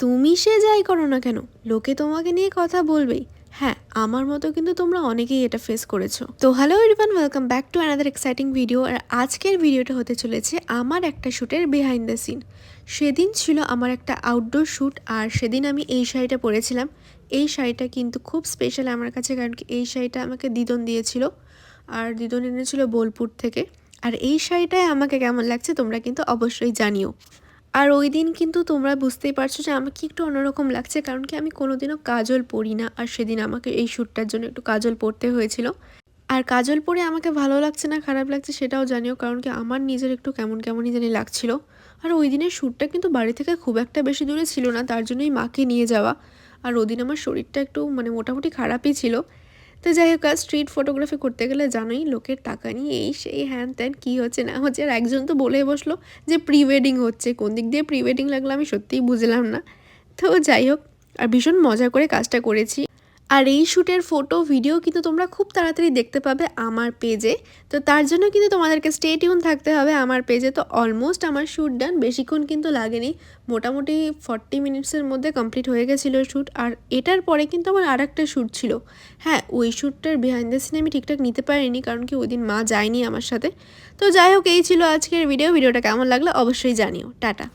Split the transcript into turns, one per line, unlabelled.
তুমি সে যাই করো না কেন? লোকে তোমাকে নিয়ে কথা বলবেই। হ্যাঁ আমার মতো কিন্তু তোমরা অনেকেই এটা ফেস করেছ। তো hello everyone welcome back to another exciting video আর আজকের ভিডিওটা হতে চলেছে আমার একটা শ্যুটের বিহাইন্ড দ্য সিন সেদিন ছিল আমার একটা আউটডোর শ্যুট আর সেদিন আমি এই শাড়িটা পরেছিলাম। এই শাড়িটা কিন্তু খুব স্পেশাল আমার কাছে, কারণ কি এই শাড়িটা আমাকে দিদন দিয়েছিল, আর দিদন এনেছিল বোলপুর থেকে। আর এই শাড়িটায় আমাকে কেমন লাগছে তোমরা কিন্তু অবশ্যই জানিও। আর ওই দিন কিন্তু তোমরা বুঝতেই পারছ যে আমাকে একটু অন্যরকম লাগছে, কারণ কি আমি কোনোদিনও কাজল পরি না। আর সেদিন আমাকে এই শ্যুটটার জন্য একটু কাজল পরতে হয়েছিল। আর কাজল পরে আমাকে ভালো লাগছে না, খারাপ লাগছে সেটাও জানিও, কারণ কি আমার নিজের একটু কেমন কেমনই জানি লাগছিল। আর ওই দিনের শ্যুটটা কিন্তু বাড়ি থেকে খুব একটা বেশি দূরে ছিল না, তার জন্যই মাকে নিয়ে যাওয়া। আর ওদিন আমার শরীরটা একটু মানে মোটামুটি খারাপই ছিল। তো যাই হোক স্ট্রিট ফটোগ্রাফি করতে গেলে জানোই লোকের টাকা নিয়ে এই সেই হ্যান ত্যান কী হচ্ছে না হচ্ছে। আর একজন তো বলে বসল যে প্রি ওয়েডিং হচ্ছে, কোন দিক দিয়ে প্রি ওয়েডিং লাগল আমি সত্যিই বুঝলাম না। তো যাই হোক, আর ভীষণ মজা করে কাজটা করেছি। আর এই শ্যুটের ফটো ভিডিও কিন্তু তোমরা খুব তাড়াতাড়ি দেখতে পাবে আমার পেজে তো তার জন্য কিন্তু তোমাদেরকে স্টে টিউন থাকতে হবে আমার পেজে তো অলমোস্ট আমার শ্যুট ডান বেশিক্ষণ কিন্তু লাগেনি। মোটামুটি ফর্টি মিনিটসের মধ্যে কমপ্লিট হয়ে গেছিল শ্যুট আর এটার পরে কিন্তু আমার আর একটা শ্যুট ছিল। হ্যাঁ ওই শ্যুটটার বিহাইন্ড দ্য সিন আমি ঠিকঠাক নিতে পারিনি, কারণ কি ওই দিন মা যায়নি আমার সাথে। তো যাই হোক, এই ছিল আজকের ভিডিও ভিডিওটা কেমন লাগল অবশ্যই জানিও। টাটা।